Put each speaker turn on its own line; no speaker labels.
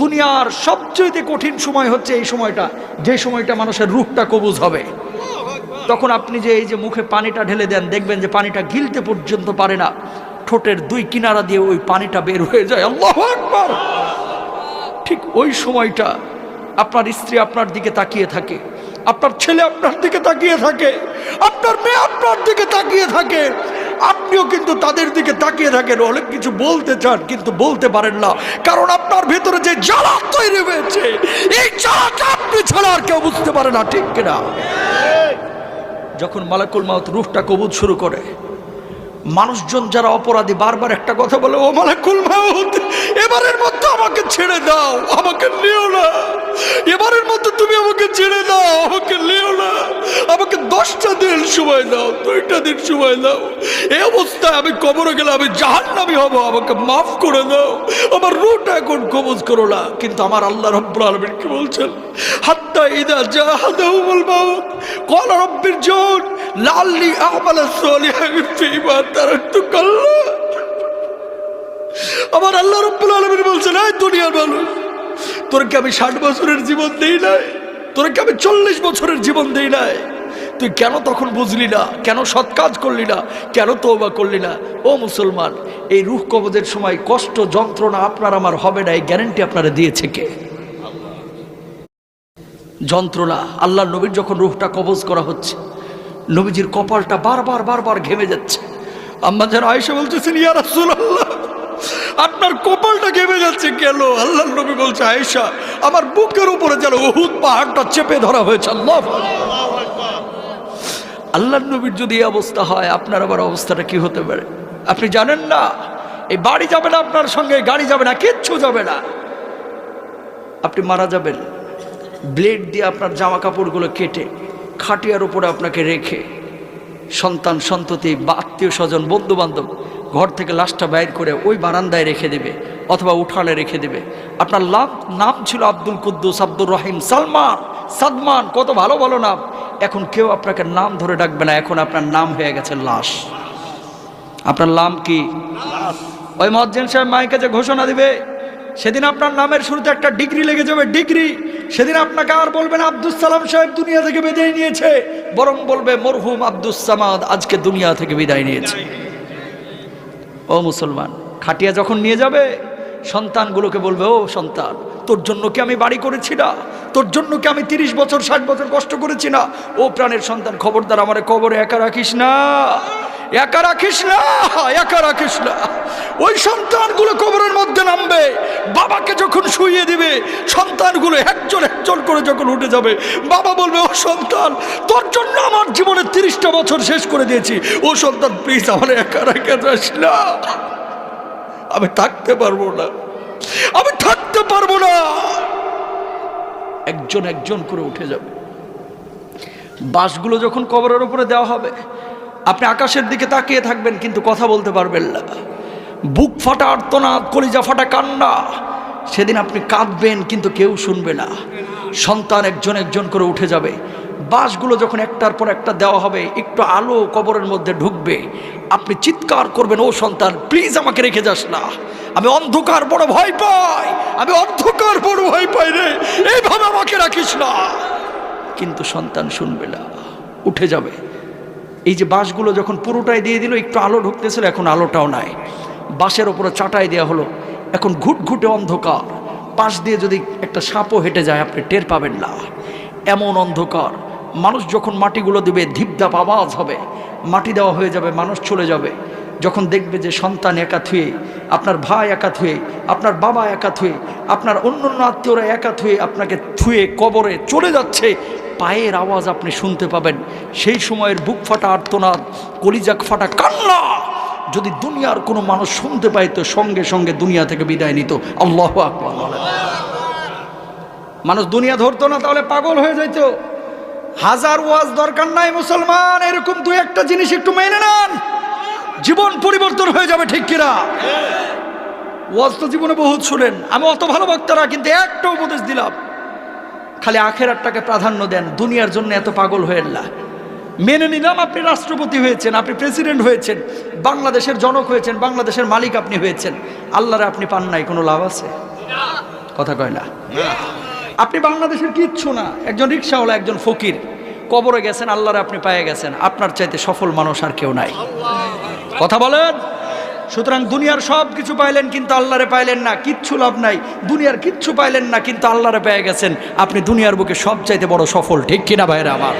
দুনিয়ার সবচেয়ে কঠিন সময় হচ্ছে এই সময়টা, যে সময়টা মানুষের রূপটা কবুজ হবে। তখন আপনি যে এই যে মুখে পানিটা ঢেলে দেন, দেখবেন যে পানিটা গিলতে পর্যন্ত পারে না। ঠোঁটের দুই কিনারা দিয়ে ওই পানিটা বের হয়ে যায়। আল্লাহ আকবার! ঠিক ওই সময়টা আপনার স্ত্রী আপনার দিকে তাকিয়ে থাকে, আপনার ছেলে আপনার দিকে তাকিয়ে থাকে, আপনার মেয়ে আপনার দিকে তাকিয়ে থাকে আপনিও কিন্তু তাদের দিকে তাকিয়ে থাকেন, অনেক কিছু বলতে চান, কিন্তু বলতে পারেন না। কারণ আপনার ভেতরে যে জ্বালা তৈরি হয়েছে, এই জ্বালাটা আপনি ছাড়া আর কেউ বুঝতে পারে না, ঠিক কিনা? যখন মালাকুল মাউত রুহটা কবুজ শুরু করে, মানুষজন যারা অপরাধী বারবার একটা কথা বলে, ও মালাকুল মাউত, এবারের মধ্যে আমাকে ছেড়ে দাও, আমাকে নিও না, এবারের মধ্যে তুমি আমাকে ছেড়ে দাও, আমাকে নিও না। দশটা দিন সময় দাও দুইটা দিন সময় দাও এই অবস্থায় আমি কবরে গেলে আমি জাহান্নামি হব, আমাকে মাফ করে দাও আমার রুটা এখন কবজ করো না, কিন্তু আমার আল্লাহ রব্বুল আলমিন কি বলছেন? হাত্তা ইদা জাহাদাহুমুল মাউত, ক্বালা রব্বির জুন লাল্লি আমালা সালিহান ফীমা তারাকতু কাল্লা আমার আল্লাহ রব্বুল আলমিন বলছেন, এই দুনিয়ার মানুষ, তোরকে আমি ষাট বছরের জীবন দেই নাই, তোরকে আমি চল্লিশ বছরের জীবন দেই নাই তুই কেন তখন বুঝলি না? কেন সৎ কাজ করলি না? কেন তৌবা করলি না? ও মুসলমান, এই রুখ কবজের সময় কষ্ট, যন্ত্রণা আপনার আমার হবে না, এই গ্যারেন্টি আপনারা দিয়েছে কে? যন্ত্রণা, আল্লাহ নবীর যখন রুহটা কবজ করা হচ্ছে, নবীজির কপালটা বারবার বারবার ঘেমে যাচ্ছে। আম্মা যেন আয়সা বলতেছেন, ইয়া রাসূলুল্লাহ, আপনার কপালটা ঘেমে যাচ্ছে কেন? আল্লাহ নবী বলছে, আয়েশা, আমার বুকের উপরে যেন উহুদ পাহাড়টা চেপে ধরা হয়েছে, আল্লাহ আল্লাহ নবীর যদি এই অবস্থা হয়, আপনার আবার অবস্থাটা কি হতে পারে? আপনি জানেন না? এই বাড়ি যাবে না আপনার সঙ্গে, গাড়ি যাবে না, কিচ্ছু যাবে না। আপনি মারা যাবেন। ব্লেড দিয়ে আপনার জামা কাপড়গুলো কেটে, খাটিয়ার উপরে আপনাকে রেখে, সন্তান, সন্ততি বা আত্মীয় স্বজন বন্ধু বান্ধব ঘর থেকে লাশটা বাইর করে ওই বারান্দায় রেখে দেবে অথবা উঠানে রেখে দেবে। আপনার লাভ, নাম ছিল আব্দুল কুদ্দুস আব্দুর রহিম। সালমান, সাদমান, কত ভালো ভালো নাম। এখন কেউ আপনাকে নাম ধরে ডাকবে না, এখন আপনার নাম হয়ে গেছে লাশ। আপনার নাম কি? ওই মজ্জেন সাহেব মায়ের কাছে ঘোষণা দিবে, সেদিন আপনার নামের শুরুতে একটা ডিগ্রি লেগে যাবে, ডিগ্রি। সেদিন আপনাকে আর বলবেন আব্দুল সালাম সাহেব দুনিয়া থেকে বিদায় নিয়েছে, বরং বলবে, মরহুম আব্দুস সামাদ আজকে দুনিয়া থেকে বিদায় নিয়েছে। ও মুসলমান, খাটিয়া যখন নিয়ে যাবে, সন্তানগুলোকে বলবে, ও সন্তান, তোর জন্য কি আমি বাড়ি করেছি না? তোর জন্য কি আমি তিরিশ বছর, ষাট বছর কষ্ট করেছি না? ও প্রাণের সন্তান, খবরদার আমার কবরে একা রাখিস না। একা রাখিস না, একা রাখিস না। ওই সন্তানগুলো কবরের মধ্যে নামবে, বাবাকে যখন শুইয়ে দিবে, সন্তানগুলো একজন একজন করে যখন উঠে যাবে, বাবা বলবে, ও সন্তান, তোর জন্য আমার জীবনের তিরিশটা বছর শেষ করে দিয়েছি। ও সন্তান প্লিজ আমার একা রেখে যাস না। আমি থাকতে পারব না। আমি থাকতে পারব না। একজন একজন করে উঠে যাবে। বাসগুলো যখন কবরের উপরে দেওয়া হবে, আপনি আকাশের দিকে তাকিয়ে থাকবেন, কিন্তু কথা বলতে পারবেন না। বুক ফাটা আর্তনাদ, কলিজা ফাটা কান্না। সেদিন আপনি কাঁদবেন, কিন্তু কেউ শুনবে না। সন্তান একজন একজন করে উঠে যাবে। বাসগুলো যখন একটার পর একটা দেওয়া হবে, একটু আলো কবরের মধ্যে ঢুকবে। আপনি চিৎকার করবেন, ও সন্তান প্লিজ আমাকে রেখে যাস না। আমি অন্ধকার বড় ভয় পাই। আমি অন্ধকার বড় ভয় পাই রে। এইভাবে আমাকে রাখিস না। কিন্তু সন্তান শুনবে না। উঠে যাবে। এই যে বাসগুলো যখন পুরোটাই দিয়ে দিল, একটু আলো ঢুকতেছিল, এখন আলোটাও নাই। বাসের ওপরে চাটাই দেওয়া হলো। এখন ঘুটঘুটে অন্ধকার। পাশ দিয়ে যদি একটা সাপও হেঁটে যায়, আপনি টের পাবেন না। এমন অন্ধকার। মানুষ যখন মাটিগুলো দিবে, ধিপধাপ আওয়াজ হবে। মাটি দেওয়া হয়ে যাবে, মানুষ চলে যাবে। যখন দেখবে যে সন্তান একা থুয়ে, আপনার ভাই একা থুয়ে, আপনার বাবা একা থুয়ে, আপনার অন্য অন্য আত্মীয়রা একা থুয়ে আপনাকে থুয়ে কবরে চলে যাচ্ছে, পায়ের আওয়াজ আপনি শুনতে পাবেন। সেই সময়ের বুক ফাটা আর্তনাদ, কলিজাক ফাটা কান্না। যদি দুনিয়ার কোনো মানুষ শুনতে পাইতো, সঙ্গে সঙ্গে দুনিয়া থেকে বিদায় নিত, আল্লাহ মানুষ দুনিয়া ধরতো না, তাহলে পাগল হয়ে যাইত। হাজার ওয়াজ দরকার নাই মুসলমান, এরকম দু একটা জিনিস একটু মেনে নেন। জীবন পরিবর্তন হয়ে যাবে, ঠিক কিনা? ওয়াজ তো জীবনে বহুত শুনেন। আমি অত ভালো বক্তারা, কিন্তু একটা উপদেশ দিলাম। খালি আখেরারটাকে প্রাধান্য দেন। দুনিয়ার জন্য এত পাগল হয়ে মেনে নিলাম আপনি রাষ্ট্রপতি হয়েছেন আপনি প্রেসিডেন্ট হয়েছেন বাংলাদেশের জনক হয়েছেন বাংলাদেশের মালিক আপনি হয়েছেন। আল্লাহরে আপনি পান নাই কোনো লাভ আছে? কথা কয় না? আপনি বাংলাদেশের কিচ্ছু না একজন রিক্সাওয়ালা একজন ফকির। কবরে গেছেন আল্লাহরে আপনি পেয়ে গেছেন আপনার চাইতে সফল মানুষ আর কেউ নাই। কথা বলেন? সুতরাং দুনিয়ার সব কিছু পাইলেন কিন্তু আল্লাহরে পাইলেন না কিচ্ছু লাভ নাই। দুনিয়ার কিচ্ছু পাইলেন না কিন্তু আল্লাহরে পেয়ে গেছেন। আপনি দুনিয়ার বুকে সব চাইতে বড় সফল ঠিক কিনা ভাইরা আমার?